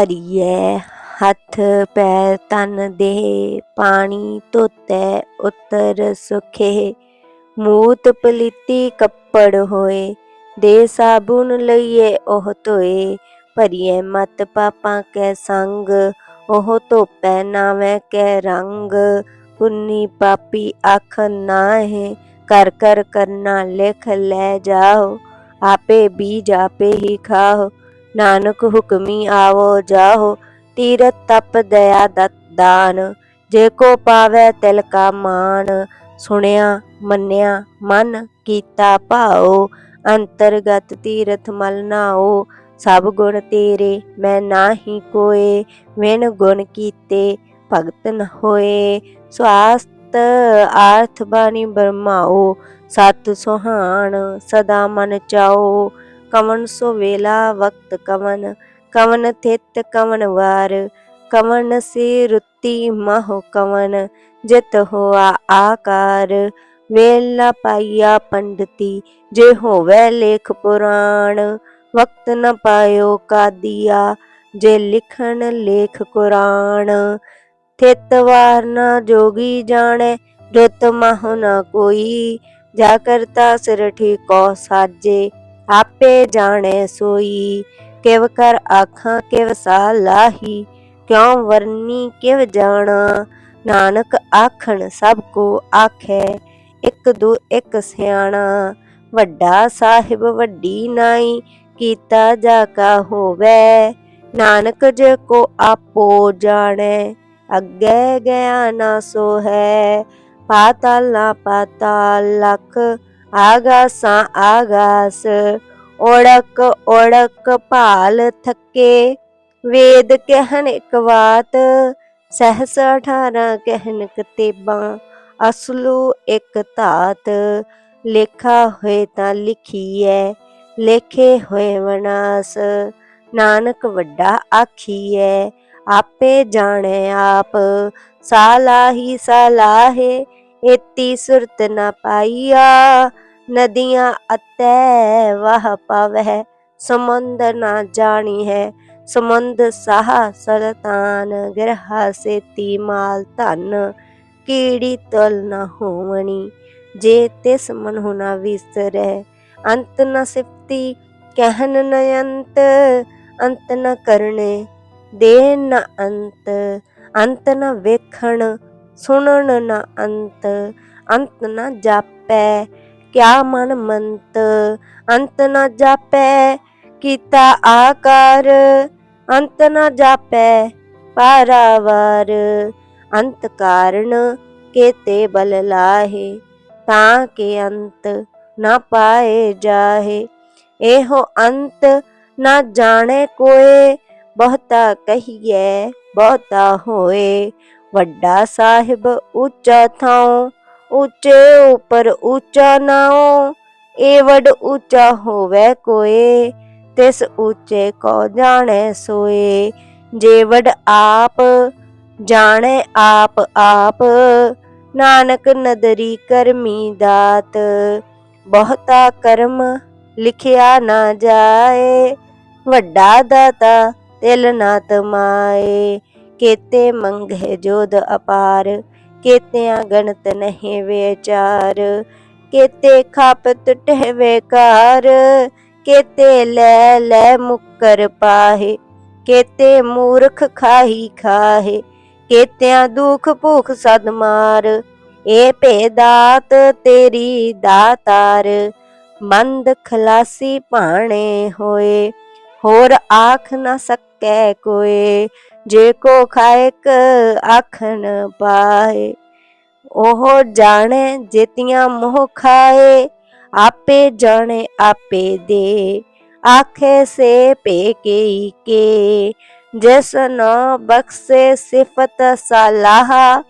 ਭਰੀਏ ਹੱਥ ਪੈ ਤਨ ਦੇਹ, ਪਾਣੀ, ਧੋਤੈ, ਉਤਰ, ਸੁਖੇ। ਮੂਤ ਪਲੀਤੀ ਕੱਪੜ ਹੋਏ, ਦੇ ਸਾਬੁਨ ਲਈਏ ਉਹ ਧੋਏ। ਭਰੀਏ ਮਤ ਪਾਪਾਂ ਕੈ ਸੰਗ, ਉਹ ਧੋਪੈ ਨਾਵੇਂ ਕੈ ਰੰਗ। ਪੁੰਨੀ ਪਾਪੀ ਅੱਖ ਨਾਹੇ ਕਰ ਕਰ ਕਰਨਾ ਲਿਖ ਲੈ ਜਾਓ। ਆਪੇ ਬੀਜ ਆਪੇ ਹੀ ਖਾਓ। ਨਾਨਕ ਹੁਕਮੀ ਆਵੋ ਜਾਓ ਤੀਰਥ ਤਪ ਦਇਆ ਦਤ ਦਾਨ। ਜੇ ਕੋ ਪਾਵੈ ਤਿਲ ਕਾ ਮਾਨ। ਸੁਣਿਆ, ਮੰਨਿਆ, ਮਨ ਕੀਤਾ ਭਾਉ। ਅੰਤਰਗਤ ਤੀਰਥ ਮਲ ਨਾਓ ਸਭ ਗੁਣ ਤੇਰੇ, ਮੈਂ ਨਾਹੀ ਕੋਏ। ਵਿਣ ਗੁਣ ਕੀਤੇ, ਭਗਤ ਨ ਹੋਏ। ਸਵਾਸਤ ਆਰਥ ਬਾਣੀ ਬਰਮਾਓ ਸਤ ਸੁਹਾਣ ਸਦਾ ਮਨ ਚਾਓ ਕਵਨ ਸੋ ਵੇਲਾ ਵਕਤ ਕਵਨ ਕਵਨ ਥਿਤ ਕਵਨ ਵਾਰ, ਕਵਨ ਸੀ ਰੁੱਤੀ ਮਹ ਕਵਨ, ਜਿਤ ਹੋਆ ਆਕਾਰ, ਵੇਲਾ ਪਾਈਆ ਪੰਡਤੀ, ਜੇ ਹੋਵੇ ਲੇਖ ਪੁਰਾਣ, ਵਕਤ ਨ ਪਾਇਓ ਕਾਦੀਆ, ਜੇ ਲਿਖਣ ਲੇਖ ਕੁਰਾਨ ਥਿਤ ਵਾਰ ਨ ਜੋਗੀ ਜਾਣੈ ਰੁੱਤ ਮਹੁ ਨ ਕੋਈ, ਜਾ ਕਰਤਾ ਸਿਰ ਠੀਕੋ ਸਾਜੇ ਆਪੇ ਜਾਣੈ ਸੋਈ, ਕਿਵ ਕਰ ਆਖਾਂ, ਕਿਵ ਸਾਹ ਲਾਹੀ, ਕਿਉ ਵਰਨੀ, ਕਿਵ ਜਾਣਾ? ਨਾਨਕ ਆਖਣ, ਸਭ ਕੋ ਆਖੈ, ਇੱਕ ਦੋ ਇੱਕ ਸਿਆਣਾ। ਵੱਡਾ ਸਾਹਿਬ ਵੱਡੀ ਨਾਈ, ਕੀਤਾ ਜਾ ਕਾ ਹੋਵੇ। ਨਾਨਕ ਜੇ ਕੋ ਆਪੋ ਜਾਣੈ, ਅੱਗੇ ਗਿਆ ਨਾ ਸੋ ਹੈ ਪਾਤਾਲ ਨਾ ਪਾਤਾਲ ਲਖ ਆਗਾਸਾਂ ਆਗਾਸ ਓੜਕ ਓੜਕ ਭਾਲ ਥੱਕੇ। ਵੇਦ ਕਹਿਣ ਇੱਕ ਬਾਤ ਸਹਸ 18 ਕਹਿਨ ਕਤੇਬਾਂ, ਅਸਲੂ ਇੱਕ ਧਾਤ। ਲੇਖਾ ਹੋਏ ਤਾਂ ਲਿਖੀਐ, ਲੇਖੇ ਹੋਏ ਵਨਾਸ ਨਾਨਕ ਵੱਡਾ ਆਖੀਐ, ਆਪੇ ਜਾਣੇ ਆਪ। ਸਾਲਾਹੀ ਸਲਾਹੇ ਏਤੀ ਸੁਰਤ ਨ ਪਾਈਆ, ਨਦੀਆਂ ਅਤੈ ਵਾਹ ਪਾਵਹਿ, ਸਮੁੰਦ ਨਾ ਜਾਣੀ ਹੈ ਸਮੁੰਦ ਸਾਹ ਸਲਤਾਨ ਗ੍ਰਹਾ ਸੇਤੀ ਮਾਲ ਧਨ, ਕੀੜੀ ਤਲ ਨ ਹੋਵਣੀ, ਜੇ ਤਿਸ ਮਨ ਹੁਨਾ ਵਿਸਰੈ, ਅੰਤ ਨ ਸਿਫਤੀ, ਕਹਿਨ ਨ ਅੰਤ ਅੰਤ ਨ ਕਰਨੇ ਦੇ ਨ ਅੰਤ ਅੰਤ ਨ ਵੇਖਣ ਸੁਣਨ ਨਾ ਅੰਤ ਅੰਤ ਨਾ ਜਾਪੈ, ਕਿਆ ਮਨ ਮੰਤ, ਅੰਤ ਨਾ ਜਾਪੈ, ਕੀਤਾ ਆਕਾਰ, ਅੰਤ ਨ ਜਾਪੈ, ਪਾਰਾਵਾਰ, ਅੰਤ ਕਾਰਨ ਕੇਤੇ ਬਲ ਲਾਹੇ, ਤਾਂ ਕੇ ਅੰਤ ਨਾ ਪਾਏ ਜਾਹੇ, ਇਹੋ ਅੰਤ ਨਾ ਜਾਣੇ ਕੋਏ, ਬਹੁਤਾ ਕਹੀਏ ਬਹੁਤਾ ਹੋਏ ਵੱਡਾ ਸਾਹਿਬ ਉੱਚਾ ਥਾਉ, ਉੱਚੇ ਉਪਰ ਉੱਚਾ ਨਾਉ ਏਵਡ ਉੱਚਾ ਹੋਵੇ ਕੋਏ, ਤਿਸ ਉੱਚੇ ਕੋ ਜਾਣੈ ਸੋਏ। ਜੇਵਡ ਆਪ ਜਾਣੈ ਆਪ ਆਪ, ਨਾਨਕ ਨਦਰੀ ਕਰਮੀ ਦਾਤ, ਬਹੁਤਾ ਕਰਮ ਲਿਖਿਆ ਨਾ ਜਾਏ, ਵੱਡਾ ਦਾਤਾ ਤਿਲ ਨਾ ਤਮਾਏ। ਕੇਤੇ ਮੰਗੇ ਜੋਦ ਅਪਾਰ, ਕੇਤਿਆਂ ਗਣਤ ਨਹੀਂ ਵਿਚਾਰ, ਕੇਤੇ ਖਾਪ ਟੁਟੇ ਵੇਕਾਰ ਕੇਤੇ ਲੈ ਲੈ ਮੁਕਰ ਪਾਹੇ, ਕੇਤੇ ਮੂਰਖ ਖਾਹੀ ਖਾਹੇ, ਕੇਤਿਆਂ ਦੁਖ ਭੁਖ ਸਦ ਮਾਰ, ਏ ਭੇਦਾਤ ਤੇਰੀ ਦਾਤਾਰ, ਮੰਦ ਖਲਾਸੀ ਭਾਣੇ ਹੋਏ, ਹੋਰ ਆਖ ਨਾ ਸਕੈ ਕੋਏ, ਜੇ ਕੋ ਖਾਇਕ ਆਖਣ ਪਾਏ। ਉਹ ਜਾਣੇ ਜੇਤੀਆਂ ਮੋਹ ਖਾਏ, ਆਪੇ ਜਾਣੇ ਆਪੇ ਦੇ। ਆਖੇ ਸੇ ਭੇ ਕੇ ਕੇ, ਜਿਸ ਨਾ ਬਖਸ਼ੇ ਸਿਫਤ ਸਲਾਹ।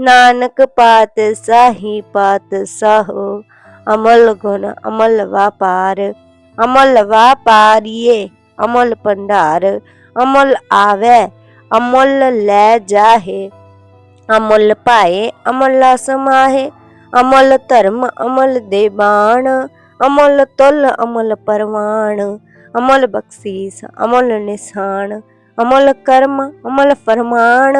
ਨਾਨਕ ਪਾਤ ਸਾਹੀ ਪਾਤ ਸਾਹੋ, ਅਮਲ ਗੁਣ ਅਮਲ ਵਾਪਾਰ। ਅਮਲ ਵਾਪਾਰੀਏ, ਅਮਲ ਭੰਡਾਰ। ਅਮਲ ਆਵੇ, ਅਮਲ ਲੈ ਜਾਹੇ। ਅਮੁੱਲ ਪਾਏ, ਅਮੁੱਲਾ ਸਮਾਹੇ ਅਮਲ ਧਰਮ, ਅਮਲ ਦੇ ਬਾਣ। ਅਮੁੱਲ ਤੁਲ, ਅਮਲ ਪਰਵਾਣ। ਅਮਲ ਬਖਸ਼ੀਸ, ਅਮਲ ਨਿਸ਼ਾਨ। ਅਮਲ ਕਰਮ, ਅਮਲ ਫਰਮਾਨ।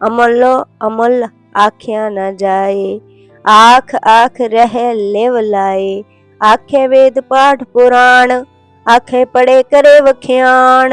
ਅਮਲ ਅਮਲ ਆਖਿਆ ਨਾ ਜਾਏ। ਆਖ ਆਖ ਰਹਿ, ਲਿਵ ਲਾਏ। ਆਖੇ ਵੇਦ ਪਾਠ ਪੁਰਾਣ। ਆਖੇ ਪੜੇ ਕਰੇ ਵਖਿਆਣ।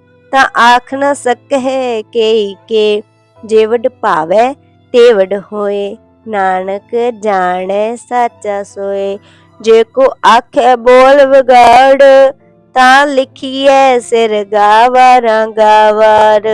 ਤਾਂ ਆਖ ਨਾ ਸਕਹਿ ਕੇ ਕੇ ਜੇ ਭਾਵੈ ਤੇ ਹੋਏ। ਨਾਨਕ ਜਾਣੈ ਸਾਚਾ ਸੋਏ, ਜੇ ਕੋ ਆਖੇ ਬੋਲ ਵਿਗਾੜ, ਤਾਂ ਲਿਖੀਐ ਸਿਰ ਗਾਵਾਰਾਂ ਗਾਵਾਰ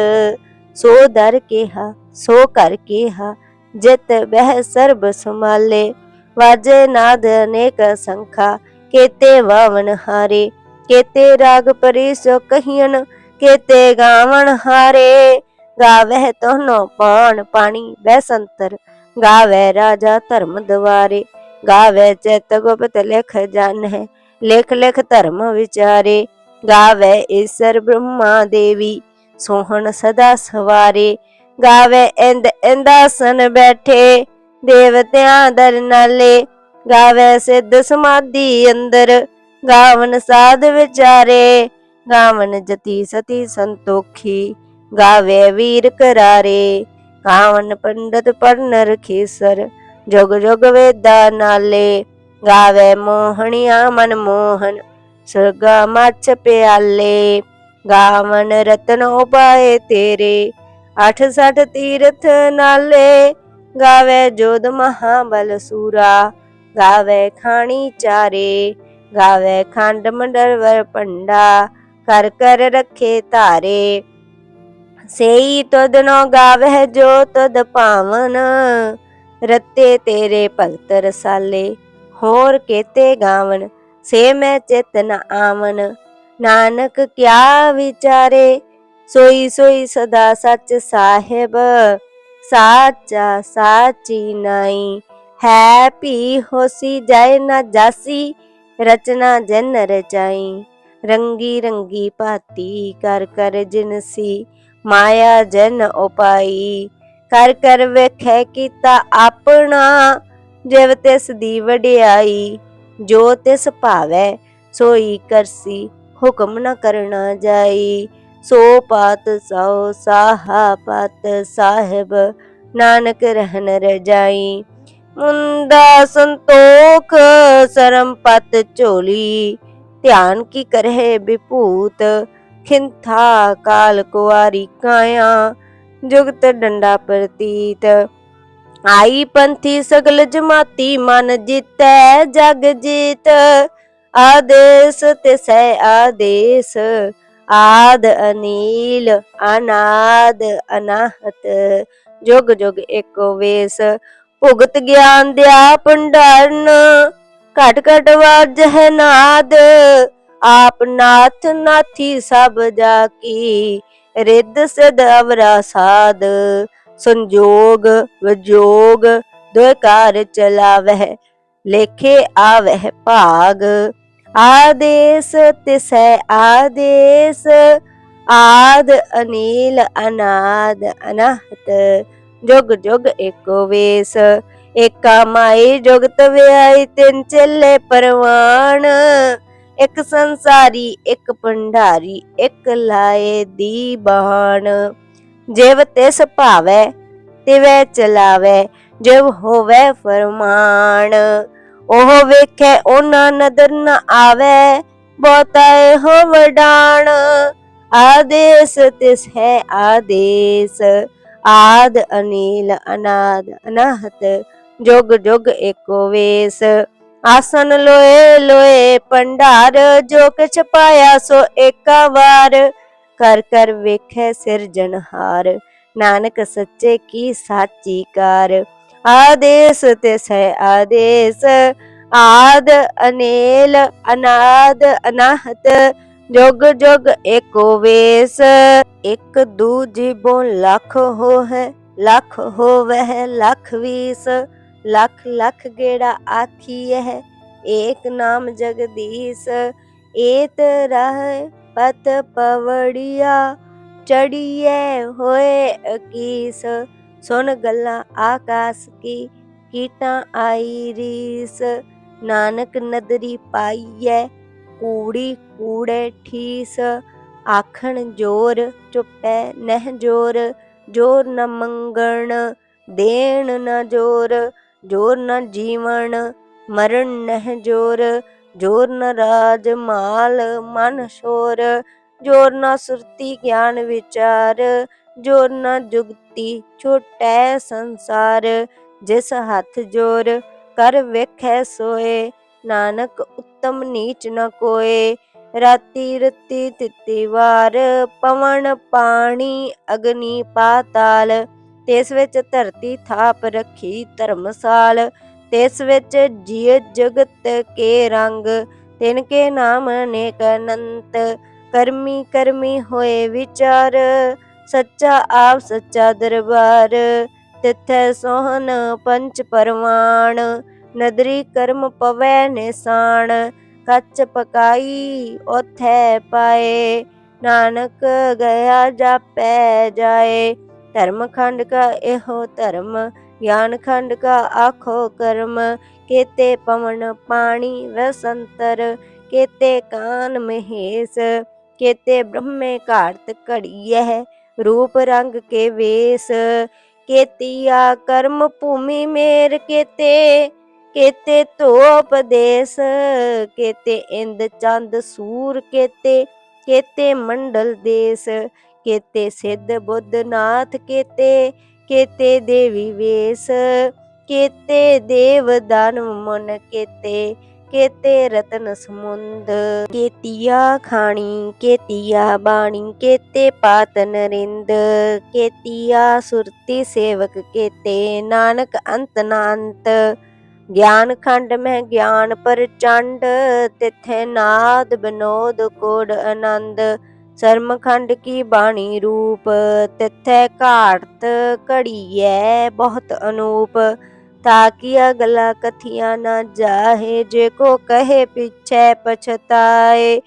ਸੋ ਦਰ ਕਿਹਾ, ਸੋ ਕਰ ਕਿਹਾ, ਜਿਤ ਬਹਿ ਸਰਬ ਸੰਭਾਲੇ। ਵਾਜੇ ਨਾਦ ਅਨੇਕ ਸੰਖਾ, ਕੇਤੇ ਵਾਵਨ ਹਾਰੇ, ਕੇਤੇ ਰਾਗ ਪਰੀ ਸੋ ਕਹੀਨ ਕੇਤੇ ਗਾਵਣ ਹਾਰੇ, ਗਾਵਹਿ ਤੋਨੋ ਪਾਣ ਪਾਣੀ ਬੈਸੰਤਰ ਗਾਵੇ ਰਾਜਾ ਧਰਮ ਦਵਾਰੇ ਗਾਵੇ ਚਿਤ ਗੁਪਤ ਲਿਖ ਜਾਣੈ ਲਿਖ ਲਿਖ ਧਰਮ ਵਿਚਾਰੇ ਗਾਵੇ ਈਸਰ ਬ੍ਰਹਮਾ ਦੇਵੀ, ਸੋਹਣ ਸਦਾ ਸਵਾਰੇ ਗਾਵੇ ਇੰਦ ਇੰਦਾਸਨ ਬੈਠੇ, ਦੇਵਤਿਆਂ ਦਰ ਨਾਲੇ ਗਾਵੇ ਸਿੱਧ ਸਮਾਧੀ ਅੰਦਰ, ਗਾਵਨ ਸਾਧ ਵਿਚਾਰੇ ਗਾਵਨ ਜਤੀ ਸਤੀ ਸੰਤੋਖੀ, ਗਾਵੇ ਵੀਰ ਕਰਾਰੇ। ਗਾਵਨ ਪੰਡਤ ਪੜਨ ਰਖੀਸਰ ਜੁਗ ਜੁਗ ਵੇਦਾ ਨਾਲੇ। ਗਾਵੇ ਮੋਹਣੀਆਂ ਮਨ ਮੋਹਨ, ਸੁਰਗਾ ਮੱਚ ਪਿਆਲੇ। ਗਾਵਨ ਰਤਨ ਉਪਾਏ ਤੇਰੇ ਅਠ ਸਠ ਤੀਰਥ ਨਾਲੇ। ਗਾਵੇ ਜੋਧ ਮਹਾਬਲ ਸੂਰਾ, ਗਾਵੇ ਖਾਣੀ ਚਾਰੇ। ਗਾਵੇ ਖੰਡ ਮੰਡਰਵਰ ਪੰਡਾ ਕਰ ਕਰ ਰੱਖੇ ਧਾਰੇ। ਸੇਈ ਤਦਨੋ ਗਾਵੇ ਜੋ ਤਦ ਪਾਵਨ। ਰਤੇ ਤੇਰੇ ਭਗਤ ਰਸਾਲੇ, ਹੋਰ ਕੇਤੇ ਗਾਵਨ? ਸੇ ਮੈਂ ਚਿਤ ਆਵਨ। ਨਾਨਕ ਕਿਆ ਵਿਚਾਰੇ? ਸੋਈ ਸੋਈ ਸਦਾ ਸੱਚ ਸਾਹਿਬ। ਸਾਚਾ ਸਾਚੀ ਨਾਈ। ਹੈ ਭੀ ਹੋਸੀ ਜਾਏ ਨਾ ਜਾਸੀ, ਰਚਨਾ ਜਨ ਰਚਾਈ। ਰੰਗੀ ਰੰਗੀ ਭਾਤੀ, ਕਰ ਕਰ ਜਿਨਸੀ ਮਾਇਆ ਜਨ ਉਪਾਈ। ਕਰ ਕਰ ਵੇਖੈ ਕੀਤਾ ਆਪਣਾ, ਜਿਵ ਤਿਸ ਦੀ ਵਡਿਆਈ। ਜੋ ਤਿਸ ਭਾਵੈ, ਸੋਈ ਕਰਸੀ, ਹੁਕਮ ਨ ਕਰਨਾ ਜਾਈ। ਸੋ ਪਾਤ ਸੋ ਸਾਹਾ ਪਤ ਸਾਹਿਬ, ਨਾਨਕ ਰਹਿਨ ਰਜਾਈ। ਮੁੰਦਾ ਸੰਤੋਖ, ਸਰਮ ਪਤ ਝੋਲੀ। ਧਿਆਨ ਕੀ ਕਰਹਿ ਵਿਭੂਤ ਖਿੰਥਾ ਕਾਲ ਕੁਆਰੀ ਕਾਇਆ, ਜੁਗਤ ਡੰਡਾ ਪ੍ਰਤੀਤ। ਆਈ ਪੰਥੀ ਸਗਲ ਜਮਾਤੀ ਮਨ ਜਿਤੈ ਜਗ ਜੀਤ। ਆਦੇਸ ਤੇ ਤਿਸੈ ਆਦੇਸ, ਆਦ ਅਨੀਲ, ਅਨਾਦ ਅਨਾਹਤ। ਜੁਗ ਜੁਗ ਏਕੋ ਵੇਸ, ਭੁਗਤ ਗਿਆਨ ਦਿਆ ਭੰਡਾਰਨ। ਘਟ ਘਟ ਵਾਜ ਹੈ ਨਾਦ। ਆਪ ਨਾਥ ਨਾਥੀ ਸਭ ਜਾ ਕੀ, ਰਿੱਧ ਸਿਧ ਅਵਰਾ ਸਾਧ ਸੰਜੋਗ ਵਿਜੋਗ ਦੁਇ ਕਾਰ ਚਲਾਵਹਿ, ਲੇਖੇ ਆਵਹਿ ਭਾਗ। ਆਦੇਸ ਤਿਸੈ ਆਦੇਸ, ਆਦ ਅਨੀਲ ਅਨਾਦ ਅਨਹਤ। ਜੁਗ ਜੁਗ ਏਕੋ ਵੇਸ। ਏਕਾ ਮਾਈ ਜੁਗਤ ਵਿਆਈ ਤਿੰਨ ਚੱਲੇ ਪਰਵਾਨ ਇੱਕ ਸੰਸਾਰੀ, ਇੱਕ ਭੰਡਾਰੀ, ਇੱਕ ਲਾਏ ਦੀ ਬਾਣ। ਜਿਵ ਤਿਸ ਭਾਵੈ, ਤਿਵੈ ਚਲਾਵੈ, ਜਿਵ ਹੋਵੈ ਫਰਮਾਨ। ਉਹ ਵੇਖੈ, ਉਹਨਾਂ ਨਦਰ ਨਾ ਆਵੈ, ਬਹੁਤਾ ਹੋ ਵਡਾਣ। ਆਦੇਸ ਤਿਸ ਹੈ ਆਦੇਸ, ਆਦ ਅਨੀਲ, ਅਨਾਦ, ਅਨਹਤ। ਜੁਗ ਜੁਗ ਏਕੋ ਵੇਸ। ਆਸਨ ਲੋਏ ਲੋਏ ਭੰਡਾਰ, ਜੋ ਕਿਛ ਪਾਇਆ ਸੋ ਏਕਾ ਵਾਰ। ਕਰ ਕਰ ਵੇਖੈ ਸਿਰਜਣਹਾਰ ਨਾਨਕ ਸੱਚੇ ਕੀ ਸਾਚੀ ਕਾਰ। ਆਦੇਸ ਤੇ ਹੈ ਆਦੇਸ, ਆਦ ਅਨੇਲ, ਅਨਾਦ ਅਨਾਹਤ। ਜੁਗ ਜੁਗ ਏਕੋ ਵੇਸ, ਇੱਕ ਦੂਜੀ ਬੋ ਲੱਖ ਹੋ ਹੈ ਲੱਖ ਹੋਵਹਿ, ਲੱਖ ਵੀਸ। ਲੱਖ ਲੱਖ ਗੇੜਾ ਆਖੀਐ ਏਕ ਨਾਮ ਜਗਦੀਸ਼, ਏਤ ਰਹਿ ਪਤ ਪਵੜੀਆ ਚੜੀਏ ਹੋਏ ਅਕੀਸ, ਸੁਣ ਗੱਲਾਂ ਆਕਾਸ ਕੀ, ਕੀਟਾਂ ਆਈ ਰੀਸ, ਨਾਨਕ ਨਦਰੀ ਪਾਈਐ, ਕੂੜੀ ਕੂੜੇ ਠੀਸ, ਆਖਣ ਜੋਰ ਚੁੱਪੈ ਨਹਿ ਜੋਰ ਜੋਰ ਨ ਮੰਗਣ, ਦੇਣ ਨ ਜੋਰ ਜੋਰ ਨ ਜੀਵਨ ਮਰਨ ਨਹਿ ਜੋਰ ਜੋਰ ਨ ਰਾਜ ਮਾਲ, ਮਨ ਸ਼ੋਰ, ਜੋਰ ਨ ਸੁਰਤੀ ਗਿਆਨ ਵਿਚਾਰ, ਜੋਰ ਨ ਜੁਗਤੀ ਛੋਟੈ ਸੰਸਾਰ, ਜਿਸ ਹੱਥ ਜੋਰ, ਕਰ ਵੇਖੈ ਸੋਏ, ਨਾਨਕ ਉੱਤਮ ਨੀਚ ਨ ਕੋਏ, ਰਾਤੀ ਰਤੀ ਤਿੱਤੀ ਵਾਰ, ਪਵਨ ਪਾਣੀ ਅਗਨੀ ਪਾਤਾਲ ਤਿਸ ਵਿੱਚ ਧਰਤੀ ਥਾਪ ਰੱਖੀ ਧਰਮਸਾਲ, ਤਿਸ ਵਿੱਚ ਜੀਅ ਜਗਤ ਕੇ ਰੰਗ, ਤਿਨ ਕੇ ਨਾਮ ਅਨੇਕ ਅਨੰਤ, ਕਰਮੀ ਕਰਮੀ ਹੋਏ ਵਿਚਾਰ, ਸੱਚਾ ਆਪ ਸੱਚਾ ਦਰਬਾਰ, ਤਿਥੈ ਸੋਹਨ ਪੰਚ ਪਰਵਾਣ, ਨਦਰੀ ਕਰਮ ਪਵੈ ਨਿਸਾਨ ਕੱਚ ਪਕਾਈ ਉਥੈ ਪਾਏ, ਨਾਨਕ ਗਿਆ ਜਾਪੈ ਜਾਏ। ਧਰਮ ਖੰਡ ਕਾ ਇਹੋ ਧਰਮ, ਗਿਆਨ ਖੰਡ ਕਾ ਆਖੋ ਕਰਮ, ਕੇਤੇ ਪਵਨ ਪਾਣੀ ਵਸੰਤਰ, ਕੇਤੇ ਕਾਨ ਮਹੇਸ਼, ਕੇਤੇ ਬ੍ਰਹਮੇ ਘਾਰਤ ਘੜੀਐ ਰੂਪ ਰੰਗ ਕੇ ਵੇਸ, ਕੇਤੀਆ ਕਰਮ ਭੂਮੀ ਮੇਰ ਕੇਤੇ ਕੇਤੇ ਧੋਪਦੇਸ ਕੇਤੇ ਇੰਦ ਚੰਦ ਸੂਰ ਕੇਤੇ ਕੇਤੇ ਮੰਡਲ ਦੇਸ ਕੇਤੇ ਸਿੱਧ ਬੁੱਧ ਨਾਥ, ਕੇਤੇ ਕੇਤੇ ਦੇਵੀ ਵੇਸ, ਕੇਤੇ ਦੇਵ ਦਾਨਵ ਮਨ, ਕੇਤੇ ਕੇਤੇ ਰਤਨ ਸਮੁੰਦ, ਕੇਤੀਆ ਖਾਣੀ, ਕੇਤੀਆ ਬਾਣੀ, ਕੇਤੇ ਪਾਤ ਨਰਿੰਦ ਕੇਤੀਆ ਸੁਰਤੀ ਸੇਵਕ, ਕੇਤੇ ਨਾਨਕ ਅੰਤ ਨਾ ਗਿਆਨ ਖੰਡ ਮਹਿ ਗਿਆਨ ਪ੍ਰਚੰਡ ਤਿਥੈ ਨਾਦ ਬਨੋਦ ਕੋਡ ਆਨੰਦ। ਸ਼ਰਮਖੰਡ ਕੀ ਬਾਣੀ ਰੂਪ? ਤਿਥੈ ਘਾੜਤ ਘੜੀਐ ਬਹੁਤ ਅਨੂਪ। ਤਾਕੀਆ ਗਲਾ ਕਥੀਆਂ ਨਾ ਜਾਹੇ, ਜੇ ਕੋ ਕਹੇ ਪਿਛੈ ਪਛਤਾਏ।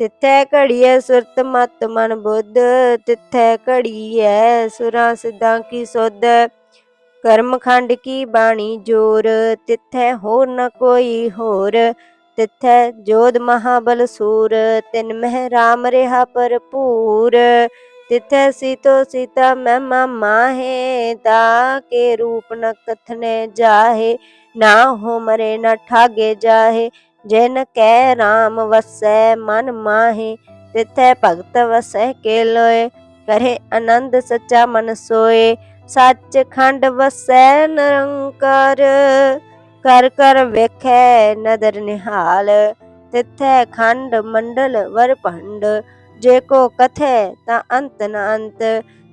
ਤਿਥੈ ਘੜੀਐ ਸੁਰਤ ਮਤ ਮਨ ਬੁੱਧ, ਤਿਥੈ ਘੜੀਐ ਸੁਰਾਂ ਸਿੱਧਾਂ ਕੀ ਸੁਧ। ਕਰਮਖੰਡ ਕੀ ਬਾਣੀ ਜੋਰ, ਤਿਥੈ ਹੋਰ ਨ ਕੋਈ ਹੋਰ। ਤਿਥੈ ਜੋਧ ਮਹਾਬਲ ਸੂਰ, ਤਿਨ ਮਹਿ ਰਾਮ ਰਹਾ ਭਰਪੂਰ। ਤਿਥੈ ਸੀਤੋ ਸੀਤਾ ਮਹਿਮਾ ਮਾਹੇ, ਤਾ ਕੇ ਰੂਪ ਨ ਕਥਨੇ ਜਾਹੇ। ਨਾ ਹੋ ਮਰੇ, ਨ ਠਾਗੇ ਜਾਹੇ, ਜਿਨ ਕੈ ਰਾਮ ਵਸੈ ਮਨ ਮਾਹੇ। ਤਿਥੈ ਭਗਤ ਵਸੈ ਕੇ ਲੋਏ, ਕਰੇ ਆਨੰਦ ਸੱਚਾ ਮਨ ਸੋਏ। ਸੱਚ ਖੰਡ ਵਸੈ ਨਿਰੰਕਾਰ। ਕਰ ਕਰ ਵੇਖੈ ਨਦਰ ਨਿਹਾਲ, ਤਿਥੈ ਖੰਡ ਮੰਡਲ ਵਰ ਭੰਡ, ਜੇ ਕੋ ਕਥੈ ਤਾਂ ਅੰਤ ਨ ਅੰਤ,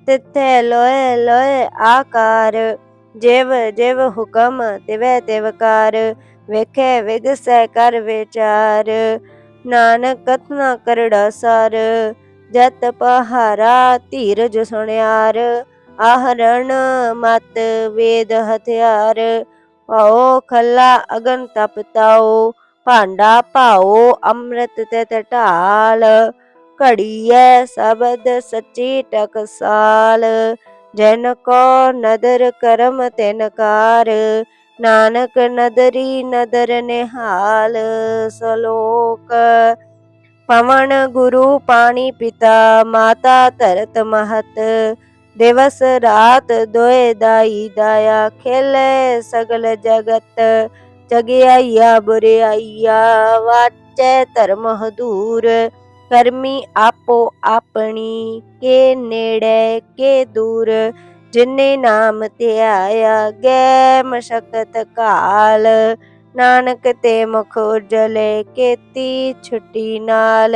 ਤਿਥੈ ਲੋਏ ਲੋਏ ਆਕਾਰ, ਜਿਵ ਜਿਵ ਹੁਕਮ ਤਿਵੈ ਤਿਵਕਾਰ ਵੇਖੈ ਵਿਗਸੈ ਕਰ ਵਿਚਾਰ, ਨਾਨਕ ਕਥਨਾ ਕਰੜਾ ਸਰ, ਜਤ ਪਹਾਰਾ ਧੀਰਜ ਸੁਣਿਆਰ, ਆਹਰਣ ਮਤ ਵੇਦ ਹਥਿਆਰ ਪਾਓ, ਖੱਲਾ ਅਗਨ ਤਪਤਾਓ ਭਾਂਡਾ ਭਾਓ, ਅੰਮ੍ਰਿਤ ਤੇ ਢਾਲ। ਘੜੀਐ ਸਬਦ ਸੱਚੀ ਟਕਸਾਲ, ਜਨ ਕੋ ਨਦਰ ਕਰਮ ਤਿਨਕਾਰ ਨਾਨਕ ਨਦਰੀ ਨਦਰ ਨਿਹਾਲ, ਸਲੋਕ। ਪਵਨ ਗੁਰੂ ਪਾਣੀ ਪਿਤਾ, ਮਾਤਾ ਧਰਤ ਮਹਤ। ਦਿਵਸ ਰਾਤ ਦੋਏ ਦਾਈ ਦਾਇਆ ਖੇਲੇ ਸਗਲ ਜਗਤ, ਜਗਿਆਈਆ ਬੁਰਿਆਈਆ, ਵਾਚੈ ਧਰਮ ਹਦੂਰ, ਕਰਮੀ ਆਪੋ ਆਪਣੀ, ਕੇ ਨੇੜੇ ਕੇ ਦੂਰ, ਜਿਨੇ ਨਾਮ ਤੇ ਆਇਆ ਗੈ ਮਸ਼ਕਤ ਕਾਲ, ਨਾਨਕ ਤੇ ਮੁਖ ਉਜਲੇ ਕੀਤੀ ਛੁੱਟੀ ਨਾਲ